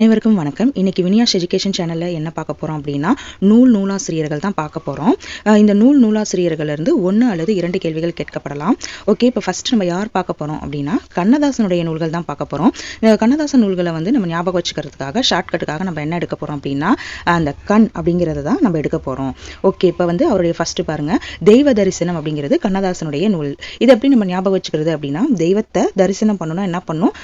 அனைவருக்கும் வணக்கம். இன்னைக்கு வினியாஷ் எஜுகேஷன் சேனலில் என்ன பார்க்க போகிறோம் அப்படின்னா நூல் நூலாசிரியர்கள் தான் பார்க்க போகிறோம் இந்த நூல் நூலாசிரியர்கள்லேருந்து ஒன்று அல்லது இரண்டு கேள்விகள் கேட்கப்படலாம். ஓகே இப்போ ஃபஸ்ட் நம்ம யார் பார்க்க போகிறோம் அப்படின்னா கண்ணதாசனுடைய நூல்கள் தான் பார்க்க போகிறோம் கண்ணதாசன் நூல்களை வந்து நம்ம ஞாபகம் வச்சுக்கிறதுக்காக ஷார்ட்கட்டுக்காக நம்ம என்ன எடுக்க போகிறோம் அப்படின்னா அந்த கண் அப்படிங்கிறத தான் நம்ம எடுக்க போகிறோம் ஓகே இப்போ வந்து அவருடைய ஃபஸ்ட்டு பாருங்கள் தெய்வ தரிசனம் அப்படிங்கிறது கண்ணதாசனுடைய நூல். இது எப்படி நம்ம ஞாபகம் வச்சுக்கிறது அப்படின்னா தெய்வத்தை தரிசனம் பண்ணணும்னா என்ன பண்ணும்?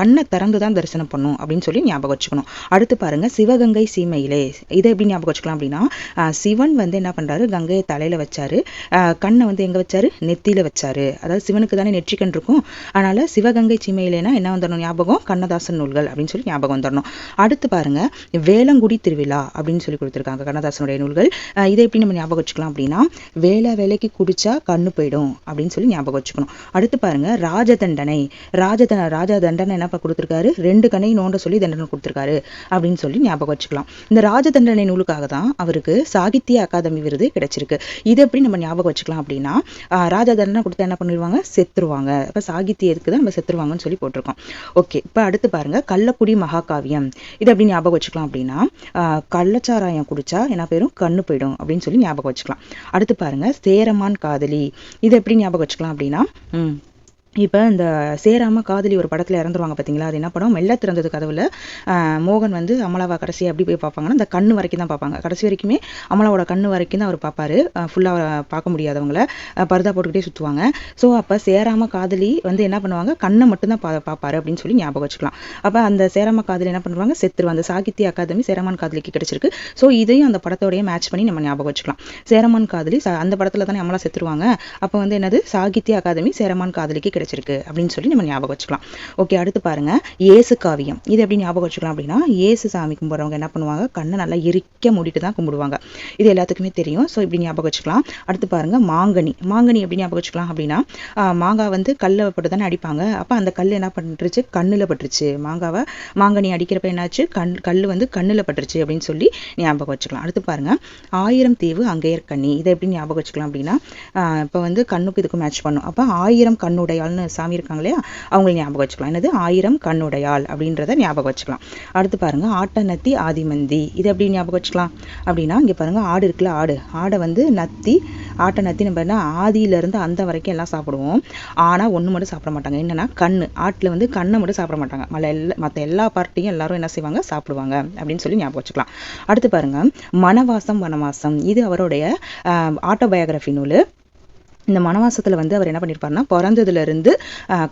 கண்ணை திறந்து தான் தரிசனம் பண்ணும் அப்படின்னு சொல்லி ஞாபகம் வச்சுக்கணும். அடுத்து பாருங்க சிவகங்கை சீமையிலே. இதை எப்படி ஞாபகம் வச்சுக்கலாம் அப்படின்னா சிவன் வந்து என்ன பண்றாரு? கங்கையை தலையில வச்சாரு. கண்ணை வந்து எங்க வச்சாரு? நெத்தியில வச்சாரு. அதாவது சிவனுக்கு தானே நெற்றிக்கண் இருக்கும். அதனால சிவகங்கை சீமையிலேனா என்ன வந்துடணும் ஞாபகம்? கண்ணதாசன் நூல்கள் அப்படின்னு சொல்லி ஞாபகம் வந்துடணும். அடுத்து பாருங்க வேளங்குடி திருவிழா அப்படின்னு சொல்லி கொடுத்துருக்காங்க கண்ணதாசனுடைய நூல்கள். இதை எப்படி நம்ம ஞாபகம் வச்சுக்கலாம் அப்படின்னா வேலை வேலைக்கு குடிச்சா கண்ணு போயிடும் அப்படின்னு சொல்லி ஞாபகம் வச்சுக்கணும். அடுத்து பாருங்க ராஜதண்டனை. ராஜத ராஜ தண்டனை என்னப்பா கொடுத்துருக்காரு? ரெண்டு கண்ணை நோண்ட சொல்லி தண்டனை கொடுத்துருக்காரு அப்படின்னு சொல்லி ஞாபகம் வச்சுக்கலாம். இந்த ராஜதண்டனை நூலுக்காக தான் அவருக்கு சாகித்ய அகாதமி விருது கிடைச்சிருக்கு. இது எப்படி நம்ம ஞாபகம் வச்சுக்கலாம் அப்படின்னா ராஜதண்டனை ராஜா தண்டனை கொடுத்தா என்ன பண்ணிடுவாங்க? செத்துருவாங்க. அப்போ சாகித்யத்துக்கு தான் நம்ம செத்துருவாங்கன்னு சொல்லி போட்டிருக்கோம். ஓகே இப்போ அடுத்து பாருங்க கள்ளக்குடி மகாகாவியம். இது எப்படி ஞாபகம் வச்சுக்கலாம் அப்படின்னா கள்ளச்சாராயம் குடிச்சா என்ன பேரும் கண்ணு போயிடும் அப்படின்னு சொல்லி ஞாபகம் வச்சுக்கலாம். அடுத்து பாருங்க சேரமான் காதலி. இது எப்படி ஞாபகம் வச்சுக்கலாம் அப்படின்னா இப்போ இந்த சேராம காதலி ஒரு படத்தில் இறந்துருவாங்க பார்த்தீங்களா அது என்ன படம்? மெல்ல திறந்தது கதவுல. மோகன் வந்து அமலாவா கடைசி எப்படி போய் பார்ப்பாங்கன்னா அந்த கண்ணு வரைக்கும் தான் பார்ப்பாங்க. கடைசி வரைக்குமே அமலாவோட கண்ணு வரைக்கும் தான் அவர் பார்ப்பாரு. ஃபுல்லாக பார்க்க முடியாதவங்கள. பருதா பர்தா போட்டுக்கிட்டே சுற்றுவாங்க ஸோ அப்போ சேராம காதலி வந்து என்ன பண்ணுவாங்க? கண்ணை மட்டும்தான் பா பார்ப்பாரு அப்படின்னு சொல்லி ஞாபகம் வச்சுக்கலாம். அப்போ அந்த சேராம காதலி என்ன பண்ணுவாங்க? செத்துருவாங்க அந்த சாகித்ய அகாதமி சேரமான் காதலிக்கு கிடைச்சிருக்கு. ஸோ இதையும் அந்த படத்தோடய மேட்ச் பண்ணி நம்ம ஞாபகம் வச்சுக்கலாம். சேரமான் காதலி ச- அந்த படத்தில் தானே அமலா செத்துருவாங்க. அப்போ வந்து என்னது? சாகித்ய அகாதமி சேரமான் காதலிக்கு கிடைச்சிருக்கு அப்படின்னு சொல்லி நம்ம ஞாபகம் வச்சுக்கலாம். ஓகே அடுத்து பாருங்க. ஏசு காவியம். இது எப்படி ஞாபகம் வச்சுக்கலாம் அப்படின்னா ஏசு சாமி கும்பிட்றவங்க என்ன பண்ணுவாங்க? கண்ணை நல்லா எரிக்க மூடிட்டு தான் கும்பிடுவாங்க. இது எல்லாத்துக்குமே தெரியும். ஸோ இப்படி ஞாபகம் வச்சுக்கலாம். அடுத்து பாருங்க மாங்கனி. மாங்கனி எப்படி ஞாபகம் வச்சுக்கலாம் அப்படின்னா மாங்காய் வந்து கல்லை போட்டு தானே அடிப்பாங்க. அப்போ அந்த கல் என்ன பண்ணிருச்சு கண்ணுல பட்டுருச்சு. மாங்காவை மாங்கனி அடிக்கிறப்ப என்னாச்சு? கண் கல் வந்து கண்ணுல பட்டுருச்சு அப்படின்னு சொல்லி ஞாபகம் வச்சுக்கலாம். அடுத்து பாருங்க ஆயிரம் தீவு அங்கேயர்கண்ணி இதை எப்படி ஞாபகம் வச்சுக்கலாம் அப்படின்னா இப்போ வந்து கண்ணுக்கு இதுக்கு மேட்ச் பண்ணும். அப்போ ஆயிரம் கண்ணுடையால் கண்ணு சாமி இருக்காங்க இல்லையா? அவங்களை ஞாபகம் வச்சுக்கலாம். என்னது? ஆயிரம் கண்ணுடையாள் அப்படின்றத ஞாபகம் வச்சுக்கலாம். அடுத்து பாருங்க ஆட்டநத்தி ஆதிமந்தி. இது எப்படி ஞாபகம் வச்சுக்கலாம்? அப்படின்னா இங்கே பாருங்க ஆடு இருக்குல்ல ஆடு. ஆடை வந்து நத்தி ஆட்டை நத்தி நம்ம என்ன ஆதியிலேருந்து அந்த வரைக்கும் எல்லாம் சாப்பிடுவோம். ஆனால் ஒன்று மட்டும் சாப்பிட மாட்டாங்க. என்னன்னா கண்ணு. ஆட்டில் வந்து கண்ணை மட்டும் சாப்பிட மாட்டாங்க. மற்ற எல்லா மற்ற எல்லா பார்ட்டியும் எல்லாரும் என்ன செய்வாங்க? சாப்பிடுவாங்க அப்படின்னு சொல்லி ஞாபகம் வச்சுக்கலாம். அடுத்து பாருங்க மனவாசம் வனவாசம். இது அவருடைய ஆட்டோபயோகிராஃபி நூல். இந்த மனவாசத்தில் வந்து அவர் என்ன பண்ணியிருப்பாருன்னா பிறந்ததுலேருந்து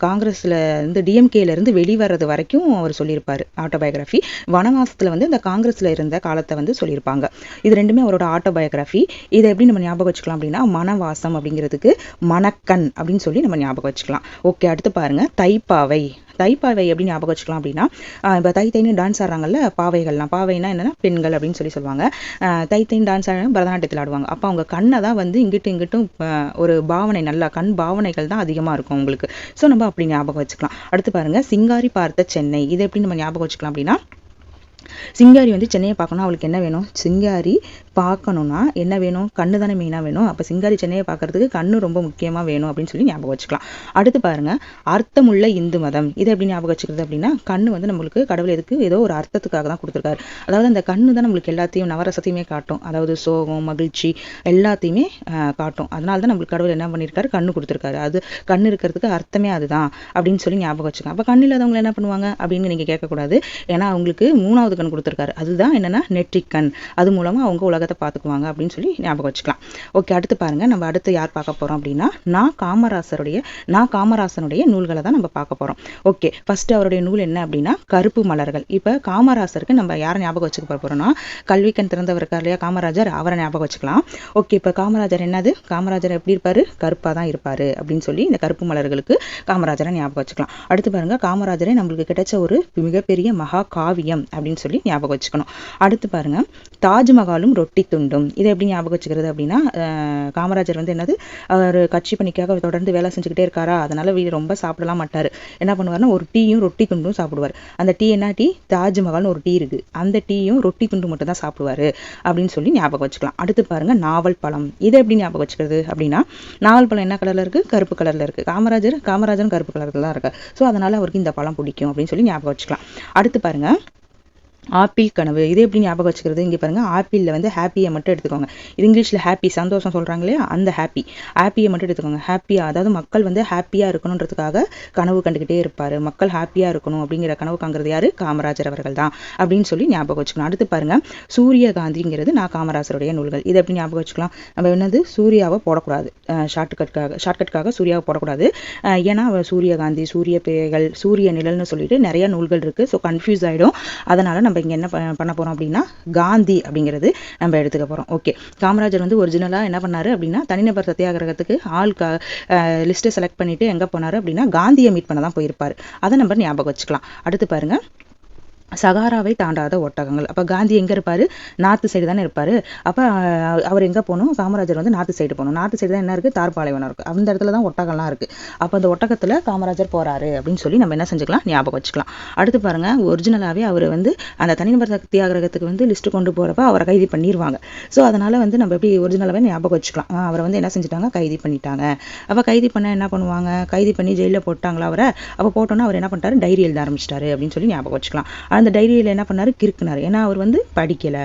காங்கிரஸில் இருந்து டிஎம்கேலேருந்து வெளிவரது வரைக்கும் அவர் சொல்லியிருப்பார் ஆட்டோபயோகிராஃபி வனவாசத்தில் வந்து இந்த காங்கிரஸில் இருந்த காலத்தை வந்து சொல்லியிருப்பாங்க. இது ரெண்டுமே அவரோட ஆட்டோபயோகிராஃபி இதை எப்படி நம்ம ஞாபகம் வச்சுக்கலாம் அப்படின்னா மனவாசம் அப்படிங்கிறதுக்கு மணக்கண் அப்படின்னு சொல்லி நம்ம ஞாபகம் வச்சுக்கலாம். ஓகே அடுத்து பாருங்கள் தைப்பாவை. தைப்பாவை எப்படி ஞாபகம் வச்சுக்கலாம் அப்படின்னா இப்போ தை தைன்னு டான்ஸ் ஆடுறாங்கல்ல பாவைகள்லாம். பாவைனா என்னன்னா பெண்கள் அப்படின்னு சொல்லி சொல்லுவாங்க. தை தைன்னு டான்ஸ் ஆடுறாங்க பரதநாட்டியத்தில் ஆடுவாங்க. அப்போ அவங்க கண்ணை தான் வந்து இங்கிட்டும் இங்கிட்டும் ஒரு பாவனை நல்லா கண் பாவனைகள் தான் அதிகமாக இருக்கும் உங்களுக்கு ஸோ நம்ம அப்படி ஞாபகம் வச்சுக்கலாம். அடுத்து பாருங்கள் சிங்காரி பார்த்த சென்னை. இதை எப்படி நம்ம ஞாபகம் வச்சுக்கலாம் அப்படின்னா சிங்காரி வந்து சென்னையை பார்க்கணும் அவளுக்கு என்ன வேணும்? சிங்காரி பார்க்கணும்னா என்ன வேணும்? கண்ணு தானே மெயினாக வேணும். அப்போ சிங்காரி சென்னையை பார்க்கறதுக்கு கண்ணு ரொம்ப முக்கியமாக வேணும் அப்படின்னு சொல்லி ஞாபகம் வச்சுக்கலாம். அடுத்து பாருங்க அர்த்தமுள்ள இந்து மதம். இதை எப்படி ஞாபகம் வச்சுக்கிறது அப்படின்னா கண்ணு வந்து நம்மளுக்கு கடவுள் எதுக்கு ஏதோ ஒரு அர்த்தத்துக்காக தான் கொடுத்துருக்காரு. அதாவது அந்த கண்ணு தான் நம்மளுக்கு எல்லாத்தையும் நவரசத்தையுமே காட்டும். அதாவது சோகம் மகிழ்ச்சி எல்லாத்தையுமே காட்டும். அதனால தான் நம்மளுக்கு கடவுள் என்ன பண்ணியிருக்காரு கண்ணு கொடுத்துருக்காரு. அது கண்ணு இருக்கிறதுக்கு அர்த்தமே அதுதான் அப்படின்னு சொல்லி ஞாபகம் வச்சுக்கோங்க அப்போ கண்ணு இல்லாதவங்க என்ன பண்ணுவாங்க? அப்படின்னு நீங்கள் கேட்கக்கூடாது. ஏன்னா அவங்களுக்கு மூணாவது கண் கொடுத்துருக்காரு. அதுதான் என்னென்னா நெற்றிக்கண். அது மூலமாக அவங்க உலக உலகத்தை பார்த்துக்குவாங்க அப்படின்னு சொல்லி ஞாபகம் வச்சுக்கலாம். ஓகே அடுத்து பாருங்க. நம்ம அடுத்து யார் பார்க்க போறோம் அப்படின்னா நான் காமராசருடைய நான் காமராசனுடைய நூல்களை தான் நம்ம பார்க்க போறோம். ஓகே ஃபர்ஸ்ட் அவருடைய நூல் என்ன அப்படின்னா கருப்பு மலர்கள். இப்போ காமராசருக்கு நம்ம யாரை ஞாபகம் வச்சுக்க போறோம்னா கல்விக்கண் திறந்தவர் இருக்கார் இல்லையா காமராஜர் அவரை ஞாபகம் வச்சுக்கலாம். ஓகே இப்போ காமராஜர் என்னது? காமராஜர் எப்படி இருப்பார்? கருப்பா தான் இருப்பார் அப்படின்னு சொல்லி இந்த கருப்பு மலர்களுக்கு காமராஜரை ஞாபகம் வச்சுக்கலாம். அடுத்து பாருங்க காமராஜரே நம்மளுக்கு கிடைச்ச ஒரு மிகப்பெரிய மகா காவியம் அப்படின்னு சொல்லி ஞாபகம் வச்சுக்கணும். அடுத்து பாருங்க தாஜ்மஹாலும் ரொட்டி துண்டும் இதை எப்படி ஞாபகம் வச்சுக்கிறது அப்படின்னா காமராஜர் வந்து என்னது அவர் கட்சி பணிக்காக தொடர்ந்து வேலை செஞ்சுக்கிட்டே இருக்காரா? அதனால வீடு ரொம்ப சாப்பிடலாம் மாட்டார். என்ன பண்ணுவார்னா ஒரு டீயும் ரொட்டி துண்டும் சாப்பிடுவார். அந்த டீ என்ன டீ? தாஜ்மஹால்னு ஒரு டீ இருக்கு. அந்த டீயும் ரொட்டி துண்டு மட்டும் தான் சாப்பிடுவார் அப்படின்னு சொல்லி ஞாபகம் வச்சுக்கலாம். அடுத்து பாருங்க நாவல் பழம். இதை எப்படி ஞாபகம் வச்சுக்கிறது அப்படின்னா நாவல் பழம் என்ன கலர்ல இருக்கு? கருப்பு கலர்ல இருக்கு. காமராஜர் காமராஜரும் கருப்பு கலர்ல தான் இருக்கு ஸோ அதனால அவருக்கு இந்த பழம் பிடிக்கும் அப்படின்னு சொல்லி ஞாபகம் வச்சுக்கலாம். அடுத்து பாருங்க ஆப்பிள் கனவு. இது எப்படி ஞாபகம் வச்சுக்கிறது? இங்கே பாருங்கள் ஆப்பிளில் வந்து ஹாப்பியை மட்டும் எடுத்துக்கோங்க. இது இங்கிலீஷில் ஹாப்பி சந்தோஷம் சொல்கிறாங்க இல்லையா அந்த ஹாப்பி ஹாப்பியை மட்டும் எடுத்துக்கோங்க. ஹாப்பியாக அதாவது மக்கள் வந்து ஹாப்பியாக இருக்கணுன்றதுக்காக கனவு கண்டுக்கிட்டே இருப்பார். மக்கள் ஹாப்பியாக இருக்கணும் அப்படிங்கிற கனவு காங்கிறது யார்? காமராஜர் அவர்கள் தான் அப்படின்னு சொல்லி ஞாபகம் வச்சுக்கணும். அடுத்து பாருங்கள் சூரியகாந்திங்கிறது நான் காமராஜருடைய நூல்கள். இதை எப்படி ஞாபகம் வச்சுக்கலாம்? நம்ம என்னது? சூர்யாவை போடக்கூடாது. ஷார்ட்கட்காக ஷார்ட்கட்காக சூர்யாவை போடக்கூடாது. ஏன்னா அவ சூரியகாந்தி சூரிய பேய்கள் சூரிய நிழல்னு சொல்லிட்டு நிறைய நூல்கள் இருக்குது ஸோ கன்ஃபியூஸ் ஆகிடும் அதனால் நம்ம இங்கே என்ன ப- பண்ண போகிறோம் அப்படின்னா காந்தி அப்படிங்கிறது நம்ம எடுத்துக்க போகிறோம் ஓகே காமராஜர் வந்து ஒரிஜினலாக என்ன பண்ணாரு அப்படின்னா தனிநபர் சத்தியாகிரகத்துக்கு ஆள் க லிஸ்ட்டை செலக்ட் பண்ணிட்டு எங்கே போனார் அப்படின்னா காந்தியை மீட் பண்ண தான் போயிருப்பார். அதை நம்ம ஞாபகம் வச்சுக்கலாம். அடுத்து பாருங்க. சகாராவை தாண்டாத ஒட்டகங்கள். அப்போ காந்தி எங்கே இருப்பார்? நார்த்து சைடு தானே இருப்பார். அப்போ அவர் எங்கே போகணும்? காமராஜர் வந்து நார்த்து சைடு போகணும். நார்த்து சைடு தான் என்ன இருக்குது தார்பாலைவனம் இருக்குது அந்த இடத்துல தான் ஒட்டகம்லாம் இருக்குது அப்போ அந்த ஒட்டகத்தில் காமராஜர் போகிறாரு அப்படின்னு சொல்லி நம்ம என்ன செஞ்சுக்கலாம்? ஞாபகம் வச்சுக்கலாம். அடுத்து பாருங்கள் ஒரிஜினலாகவே அவர் வந்து அந்த தனிநபர் சத்தியாகிரகத்துக்கு வந்து லிஸ்ட்டு கொண்டு போகிறப்ப அவரை கைது பண்ணிடுவாங்க ஸோ அதனால் வந்து நம்ம எப்படி ஒரிஜினலாகவே ஞாபகம் வச்சுக்கலாம். அவரை வந்து என்ன செஞ்சுட்டாங்க? கைது பண்ணிட்டாங்க. அப்போ கைது பண்ண என்ன பண்ணுவாங்க? கைது பண்ணி ஜெயிலில் போட்டாங்களா அவரை? அப்போ போட்டோன்னா அவர் என்ன பண்ணிட்டாரு? டைரி எழுத ஆரம்பிச்சிட்டாரு அப்படின்னு சொல்லி ஞாபகம் வச்சுக்கலாம். அந்த டைரியில் என்ன பண்ணாரு? கிறுக்குனார். ஏன்னா அவர் வந்து படிக்கலை.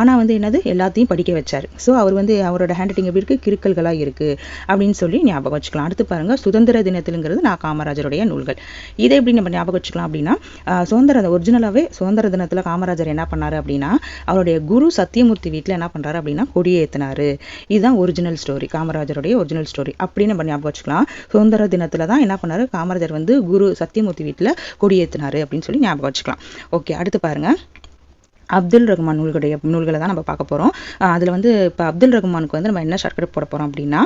ஆனால் வந்து என்னது? எல்லாத்தையும் படிக்க வச்சார். ஸோ அவர் வந்து அவரோட ஹேண்ட் ரைட்டிங் எப்படி இருக்குது கிறுக்கல்களாக இருக்குது அப்படின்னு சொல்லி ஞாபகம் வச்சுக்கலாம். அடுத்து பாருங்கள் சுதந்திர தினத்திலுங்கிறது நான் காமராஜருடைய நூல்கள். இதை எப்படி நம்ம ஞாபகம் வச்சுக்கலாம் அப்படின்னா சுதந்திர ஒரிஜினலாகவே சுதந்திர தினத்தில் காமராஜர் என்ன பண்ணாரு அப்படின்னா அவருடைய குரு சத்தியமூர்த்தி வீட்டில் என்ன பண்ணுறாரு அப்படின்னா கொடியேற்றினாரு இதுதான் ஒரிஜினல் ஸ்டோரி காமராஜருடைய ஒரிஜினல் ஸ்டோரி அப்படின்னு நம்ம ஞாபகம் வச்சுக்கலாம். சுதந்திர தினத்தில் தான் என்ன பண்ணாரு? காமராஜர் வந்து குரு சத்தியமூர்த்தி வீட்டில் கொடியேற்றினார் அப்படின்னு சொல்லி ஞாபகம் வச்சுக்கலாம். ஓகே அடுத்து பாருங்கள் அப்துல் ரஹ்மான் நூல்களுடைய நூல்களை தான் நம்ம பார்க்க போகிறோம் அதில் வந்து இப்போ அப்துல் ரஹ்மானுக்கு வந்து நம்ம என்ன ஷார்ட்கட் போட போகிறோம் அப்படின்னா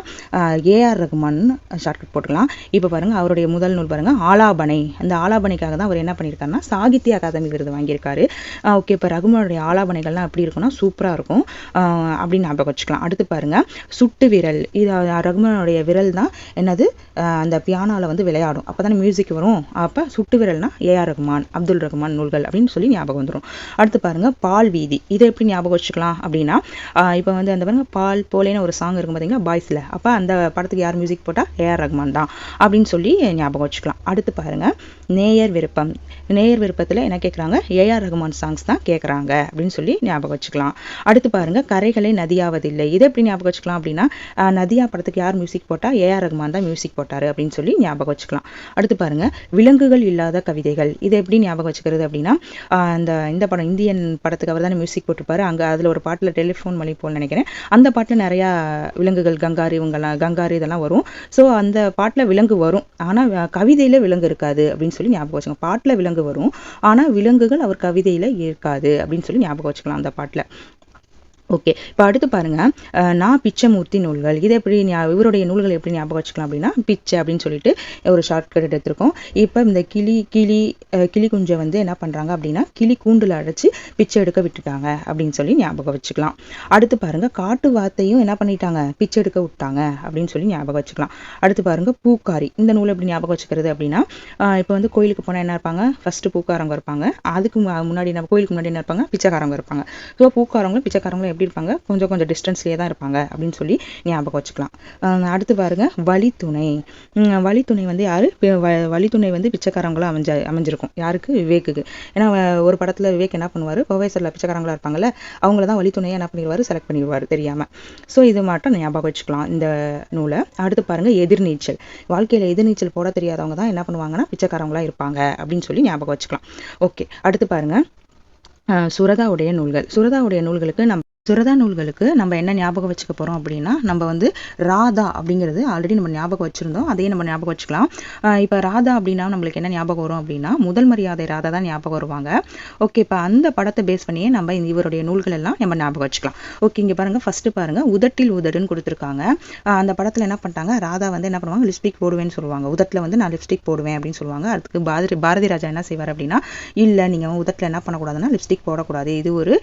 ஏஆர் ரஹ்மான் ஷார்ட்கட் போட்டுக்கலாம். இப்போ பாருங்கள் அவருடைய முதல் நூல் பாருங்க ஆலாபனை. அந்த ஆலாபனைக்காக தான் அவர் என்ன பண்ணியிருக்காருன்னா சாகித்ய அகாதமி விருது வாங்கியிருக்காரு. ஓகே இப்போ ரகுமானுடைய ஆலாபனைகள்லாம் எப்படி இருக்கும்னா சூப்பராக இருக்கும். அப்படின்னு ஞாபகம் வச்சுக்கலாம். அடுத்து பாருங்க சுட்டு விரல். இது ரகுமானுடைய விரல் தான் என்னது? அந்த பியானோவில் வந்து விளையாடும். அப்போ தானே மியூசிக் வரும். அப்போ சுட்டு விரல்னா ஏஆர் ரகுமான் அப்துல் ரகுமான் நூல்கள் அப்படின்னு சொல்லி ஞாபகம் வந்துடும் அடுத்து பாருங்கள் பால் வீதி. இதை எப்படி ஞாபகம் வச்சுக்கலாம் அப்படின்னா இப்போ வந்து அந்த பாருங்க பால் போலேன்னு ஒரு சாங் இருக்கும் பார்த்தீங்களா பாய்ஸில். அப்போ அந்த படத்துக்கு யார் மியூசிக் போட்டால் ஏஆர் ரகுமான் தான் அப்படின்னு சொல்லி ஞாபகம் வச்சுக்கலாம். அடுத்து பாருங்கள் நேயர் விருப்பம். நேயர் விருப்பத்தில் என்ன கேட்குறாங்க ஏஆர் ரகுமான் சாங்ஸ் தான் கேட்குறாங்க அப்படின்னு சொல்லி ஞாபகம் வச்சுக்கலாம். அடுத்து பாருங்க கரைகளை நதியாவதில்லை. இதை எப்படி ஞாபகம் வச்சுக்கலாம் அப்படின்னா நதியா படத்துக்கு யார் மியூசிக் போட்டால் ஏஆர் ரகுமான் தான் மியூசிக் போட்டாரு அப்படின்னு சொல்லி ஞாபகம் வச்சுக்கலாம். அடுத்து பாருங்கள் விலங்குகள் இல்லாத கவிதைகள். இதை எப்படி ஞாபகம் வச்சுக்கிறது அப்படின்னா அந்த இந்த படம் இந்தியன் படத்துக்கு அவர் தானே மியூசிக் போட்டிருப்பாரு. அங்கே அதில் ஒரு பாட்டில் டெலிஃபோன் மணி போல் நினைக்கிறேன். அந்த பாட்டில் நிறையா விலங்குகள் கங்காரி இவங்கெல்லாம் கங்காரி இதெல்லாம் வரும். ஸோ அந்த பாட்டில் விலங்கு வரும். ஆனால் கவிதையில் விலங்கு இருக்காது அப்படின்னு சொல்லி ஞாபகம் வச்சுக்கோங்க. பாட்டில் விலங்கு வரும். ஆனால் விலங்குகள் அவர் கவிதையில் இருக்காது அப்படின்னு சொல்லி ஞாபகம் வச்சுக்கலாம் அந்த பாட்டில். ஓகே இப்போ அடுத்து பாருங்க. நான் பிச்சைமூர்த்தி நூல்கள். இதை எப்படி இவருடைய நூல்கள் எப்படி ஞாபகம் வச்சுக்கலாம் அப்படின்னா பிச்சை அப்படின்னு சொல்லிட்டு ஒரு ஷார்ட்கட் எடுத்திருக்கோம். இப்போ இந்த கிளி கிளி கிளி குஞ்சை வந்து என்ன பண்ணுறாங்க அப்படின்னா கிளி கூண்டில் அடைச்சு பிச்சை எடுக்க விட்டுட்டாங்க அப்படின்னு சொல்லி ஞாபகம் வச்சுக்கலாம். அடுத்து பாருங்க காட்டு வாத்தையும் என்ன பண்ணிட்டாங்க? பிச்சை எடுக்க விட்டாங்க அப்படின்னு சொல்லி ஞாபகம் வச்சுக்கலாம். அடுத்து பாருங்க பூக்காரி. இந்த நூல் எப்படி ஞாபகம் வச்சுக்கிறது அப்படின்னா இப்போ வந்து கோயிலுக்கு போனால் என்ன இருப்பாங்க? ஃபர்ஸ்ட் பூக்காரங்க இருப்பாங்க. அதுக்கு முன்னாடி என்ன கோயிலுக்கு முன்னாடி என்ன இருப்பாங்க? பிச்சைக்காரங்க இருப்பாங்க. ஸோ பூக்காரங்களும் பிச்சைக்காரங்களும் எப்படி இருப்பாங்க? கொஞ்சம் கொஞ்சம் டிஸ்டன்ஸ்லேயே தான் இருப்பாங்க அப்படின்னு சொல்லி ஞாபகம் வச்சுக்கலாம். அடுத்து பாருங்க வழித்துணை. வழித்துணை வந்து யாரு? வழித்துணை வந்து பிச்சைக்காரங்களும் அமைஞ்ச அமைஞ்சிருக்கும். யாருக்கு? விவேக்குக்கு. ஏன்னா ஒரு படத்தில் விவேக் என்ன பண்ணுவார்? ப்ரொஃபேசரில் பிச்சைக்காரங்களா இருப்பாங்கல்ல அவங்கள தான் வழித்துணையை என்ன பண்ணிடுவார்? செலக்ட் பண்ணிடுவாரு தெரியாமல் ஸோ இது மட்டும் ஞாபகம் வச்சுக்கலாம் இந்த நூலை. அடுத்து பாருங்க எதிர்நீச்சல். வாழ்க்கையில் எதிர்நீச்சல் போட தெரியாதவங்க தான் என்ன பண்ணுவாங்கன்னா பிச்சைக்காரங்களா இருப்பாங்க அப்படின்னு சொல்லி ஞாபகம் வச்சுக்கலாம். ஓகே அடுத்து பாருங்க சுரதாவுடைய நூல்கள். சுரதாவுடைய நூல்களுக்கு நம்ம சுரதா நூல்களுக்கு நம்ம என்ன ஞாபகம் வச்சுக்க போகிறோம் அப்படின்னா நம்ம வந்து ராதா அப்படிங்கிறது ஆல்ரெடி நம்ம ஞாபகம் வச்சிருந்தோம். அதையே நம்ம ஞாபகம் வச்சுக்கலாம். இப்போ ராதா அப்படின்னா நம்மளுக்கு என்ன ஞாபகம் வரும் அப்படின்னா முதல் மரியாதை ராதா தான் ஞாபகம் வருவாங்க. ஓகே இப்போ அந்த படத்தை பேஸ் பண்ணியே நம்ம இந்த இவருடைய நூல்கள் எல்லாம் நம்ம ஞாபகம் வச்சுக்கலாம். ஓகே இங்கே பாருங்க ஃபஸ்ட்டு பாருங்கள் உதட்டில் உதடுன்னு கொடுத்துருக்காங்க. அந்த படத்தில் என்ன பண்ணிட்டாங்க ராதா வந்து என்ன பண்ணுவாங்க லிப்ஸ்டிக் போடுவேன்னு சொல்லுவாங்க. உதட்டில் வந்து நான் லிப்ஸ்டிக் போடுவேன் அப்படின்னு சொல்லுவாங்க. அதுக்கு பாரதி பாரதி ராஜா என்ன செய்வார் அப்படின்னா இல்லை நீங்கள் உதட்டில் என்ன பண்ணக்கூடாதுன்னா லிப்ஸ்டிக் போடக்கூடாது. இது ஒரு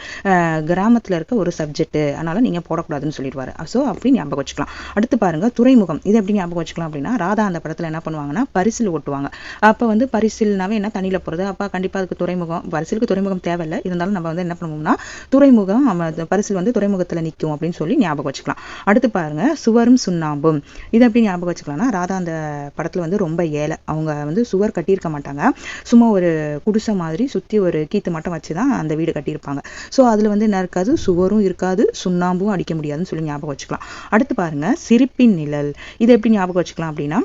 கிராமத்தில் இருக்க ஒரு சப்ஜெக்ட் அதனால நீங்கள் போடக்கூடாதுன்னு சொல்லிடுவார். ஸோ அப்படி ஞாபகம் வச்சுக்கலாம். அடுத்து பாருங்க துறைமுகம். இது எப்படி ஞாபகம் வச்சுக்கலாம் அப்படின்னா ராதா அந்த படத்தில் என்ன பண்ணுவாங்கன்னா பரிசில் ஓட்டுவாங்க அப்போ வந்து பரிசில்னாவே என்ன தண்ணியில் போகிறது அப்போ கண்டிப்பாக அதுக்கு துறைமுகம். பரிசிலுக்கு துறைமுகம் தேவையில்லை. இருந்தாலும் நம்ம வந்து என்ன பண்ணுவோம்னா துறைமுகம் பரிசில் வந்து துறைமுகத்தில் நிற்கும் அப்படின்னு சொல்லி ஞாபகம் வச்சுக்கலாம். அடுத்து பாருங்க சுவரும் சுண்ணாம்பும். இது எப்படி ஞாபகம் வச்சுக்கலாம்னா ராதா அந்த படத்தில் வந்து ரொம்ப ஏழை. அவங்க வந்து சுவர் கட்டியிருக்க மாட்டாங்க. சும்மா ஒரு குடிசை மாதிரி சுற்றி ஒரு கீத்து மட்டும் வச்சு தான் அந்த வீடு கட்டியிருப்பாங்க. ஸோ அதில் வந்து என்ன இருக்காது? சுவரும் இருக்காது சுண்ணாம்பும் அடிக்க முடியாதுன்னு சொல்லி ஞாபகம் வச்சுக்கலாம். அடுத்து பாருங்க சிரிப்பின் நிழல். இதை எப்படி ஞாபகம் வச்சுக்கலாம் அப்படின்னா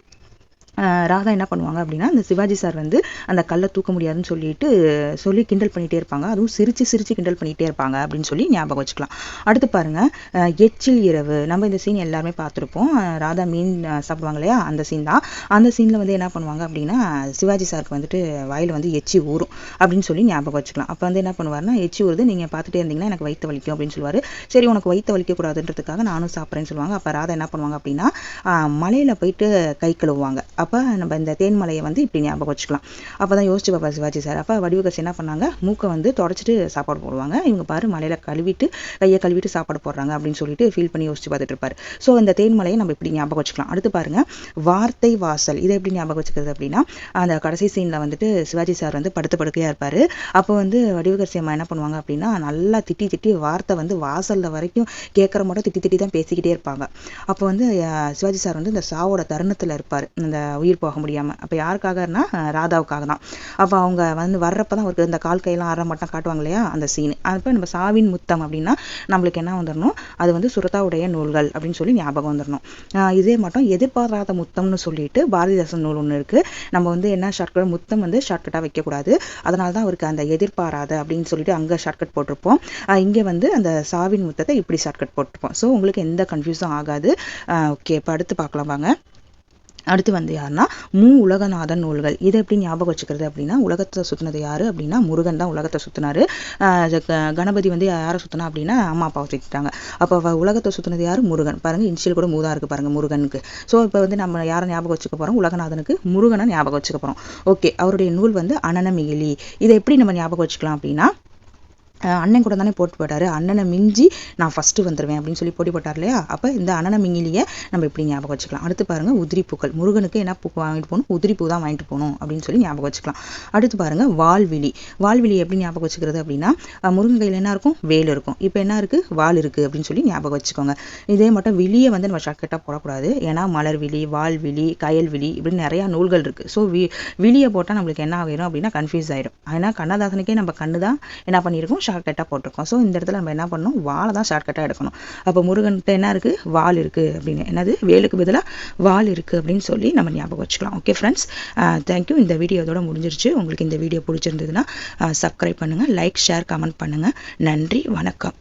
ராதா என்ன பண்ணுவாங்க அப்படின்னா அந்த சிவாஜி சார் வந்து அந்த கல்லை தூக்க முடியாதுன்னு சொல்லிட்டு சொல்லி கிண்டல் பண்ணிகிட்டே இருப்பாங்க. அதுவும் சிரித்து சிரித்து கிண்டல் பண்ணிகிட்டே இருப்பாங்க அப்படின்னு சொல்லி ஞாபகம் வச்சுக்கலாம். அடுத்து பாருங்க எச்சில் இரவு. நம்ம இந்த சீன் எல்லாருமே பார்த்துருப்போம். ராதா மீன் சாப்பிடுவாங்க இல்லையா? அந்த சீன் தான். அந்த சீனில் வந்து என்ன பண்ணுவாங்க அப்படின்னா சிவாஜி சாருக்கு வந்துட்டு வயலில் வந்து எச்சி ஊறும் அப்படின்னு சொல்லி ஞாபகம் வச்சுக்கலாம். அப்போ வந்து என்ன பண்ணுவார்னா எச்சி ஊறுது நீங்கள் பார்த்துட்டே இருந்தீங்கன்னா எனக்கு வயிற்று வலிக்கும் அப்படின்னு சொல்லுவார். சரி உனக்கு வயிற்று வலிக்கக்கூடாதுன்றதுக்காக நானும் சாப்பிட்றேன்னு சொல்லுவாங்க. அப்போ ராதா என்ன பண்ணுவாங்க அப்படின்னா மலையில் போயிட்டு கை கழுவுவாங்க. அப்போ நம்ம இந்த தேன்மலையை வந்து இப்படி ஞாபகம் வச்சுக்கலாம். அப்போ தான் யோசிச்சு பாப்பா சிவாஜி சார். அப்போ வடிவகசி என்ன பண்ணாங்க? மூக்கை வந்து தொடச்சிட்டு சாப்பாடு போடுவாங்க. இவங்க பாரு மலையில் கழுவிட்டு கையை கழுவிட்டு சாப்பாடு போடுறாங்க அப்படின்னு சொல்லிட்டு ஃபீல் பண்ணி யோசிச்சு பார்த்துட்டு இருப்பார். ஸோ இந்த தேன்மலையை நம்ம இப்படி ஞாபகம் வச்சுக்கலாம். அடுத்து பாருங்க வார்த்தை வாசல். இதை எப்படி ஞாபகம் வச்சுக்கிறது அப்படின்னா அந்த கடைசி சீனில் வந்துட்டு சிவாஜி சார் வந்து படுத்த படுக்கையாக இருப்பார். அப்போ வந்து வடிவகசி அம்மா என்ன பண்ணுவாங்க அப்படின்னா நல்லா திட்டி திட்டி வார்த்தை வந்து வாசலில் வரைக்கும் கேட்குற மட்டும் திட்டி திட்டி தான் பேசிக்கிட்டே இருப்பாங்க. அப்போ வந்து சிவாஜி சார் வந்து இந்த சாவோட தருணத்தில் இருப்பார். இந்த உயிர் போக முடியாமல் அப்போ யாருக்காகனா ராதாவுக்காக தான் அப்போ அவங்க வந்து வர்றப்ப தான் அவருக்கு இந்த கால் கையெல்லாம் ஆற மட்டும் காட்டுவாங்க இல்லையா? அந்த சீன் அப்போ நம்ம சாவின் முத்தம் அப்படின்னா நம்மளுக்கு என்ன வந்துடணும் அது வந்து சுரதாவுடைய நூல்கள் அப்படின்னு சொல்லி ஞாபகம் வந்துடணும் இதே மட்டும் எதிர்பாராத முத்தம்னு சொல்லிட்டு பாரதிதாசன் நூல் ஒன்று இருக்குது நம்ம வந்து என்ன ஷார்ட்கட் முத்தம் வந்து ஷார்ட்கட்டாக வைக்கக்கூடாது. அதனால தான் அவருக்கு அந்த எதிர்பாராத அப்படின்னு சொல்லிட்டு அங்கே ஷார்ட்கட் போட்டிருப்போம். இங்கே வந்து அந்த சாவின் முத்தத்தை இப்படி ஷார்ட்கட் போட்டிருப்போம். ஸோ உங்களுக்கு எந்த கன்ஃபியூஸும் ஆகாது. ஓகே இப்போ அடுத்து பார்க்கலாம் வாங்க. அடுத்து வந்து யாருன்னா மூ உலகநாதன் நூல்கள். இதை எப்படி ஞாபகம் வச்சுக்கிறது அப்படின்னா உலகத்தை சுத்தினது யாரு அப்படின்னா முருகன் தான் உலகத்தை சுத்தினாரு. க- கணபதி வந்து யாரை சுத்தினா அப்படின்னா அம்மா அப்பாவை சுத்திட்டாங்க. அப்போ உலகத்தை சுத்தினது யாரு? முருகன். பாருங்க இன்ஷியல் கூட மூதா இருக்கு பாருங்க முருகனுக்கு. ஸோ இப்போ வந்து நம்ம யாரை ஞாபகம் வச்சுக்க போறோம்? உலகநாதனுக்கு முருகனை ஞாபகம் வச்சுக்க போறோம். ஓகே அவருடைய நூல் வந்து அனனமிகிலி. இதை எப்படி நம்ம ஞாபகம் வச்சுக்கலாம் அப்படின்னா அண்ணன் கூட தானே போட்டு போட்டார் அண்ணனை மிஞ்சி நான் ஃபஸ்ட்டு வந்துடுவேன் அப்படின்னு சொல்லி போட்டி போட்டார் இல்லையா? அப்போ இந்த அண்ணனை மிங்கிலியே நம்ம இப்படி ஞாபகம் வச்சுக்கலாம். அடுத்து பாருங்கள் உதிரி பூக்கள். முருகனுக்கு என்ன பூ வாங்கிட்டு போகணும்? உதிரி பூ தான் வாங்கிட்டு போகணும் அப்படின்னு சொல்லி ஞாபகம் வச்சுக்கலாம். அடுத்து பாருங்கள் வால்விழி வால்விழி எப்படி ஞாபகம் வச்சுக்கிறது அப்படின்னா முருகன் கையில் என்ன இருக்கும்? வேல் இருக்கும். இப்போ என்ன இருக்குது வால் இருக்குது அப்படின்னு சொல்லி ஞாபகம் வச்சுக்கோங்க. இதே மட்டும் விழியை வந்து நம்ம ஷார்ட்கட்டாக போடக்கூடாது. ஏன்னா மலர் விழி வால் விழி கயல் விழி இப்படி நிறையா நூல்கள் இருக்குது ஸோ வி விழியை போட்டால் நம்மளுக்கு என்ன ஆகிடும் அப்படின்னா கன்ஃபியூஸ் ஆகிடும் ஏன்னா கண்ணதாசனுக்கே நம்ம கண்ணு தான் என்ன பண்ணியிருக்கோம்? ஷார்ட்கட்டாக போட்டிருக்கோம். ஸோ இந்த இடத்துல நம்ம என்ன பண்ணணும்? வாழை தான் ஷார்ட்கட்டாக எடுக்கணும். அப்போ முருகன்கிட்ட என்ன இருக்குது வால் இருக்குது அப்படின்னு. என்னது? வேலுக்கு பதிலாக வால் இருக்குது அப்படின்னு சொல்லி நம்ம ஞாபகம் வச்சுக்கலாம். ஓகே ஃப்ரெண்ட்ஸ் தேங்க்யூ இந்த வீடியோ இதோட முடிஞ்சிருச்சு. உங்களுக்கு இந்த வீடியோ பிடிச்சிருந்ததுன்னா சப்ஸ்கிரைப் பண்ணுங்கள் லைக் ஷேர் கமெண்ட் பண்ணுங்கள் நன்றி வணக்கம்.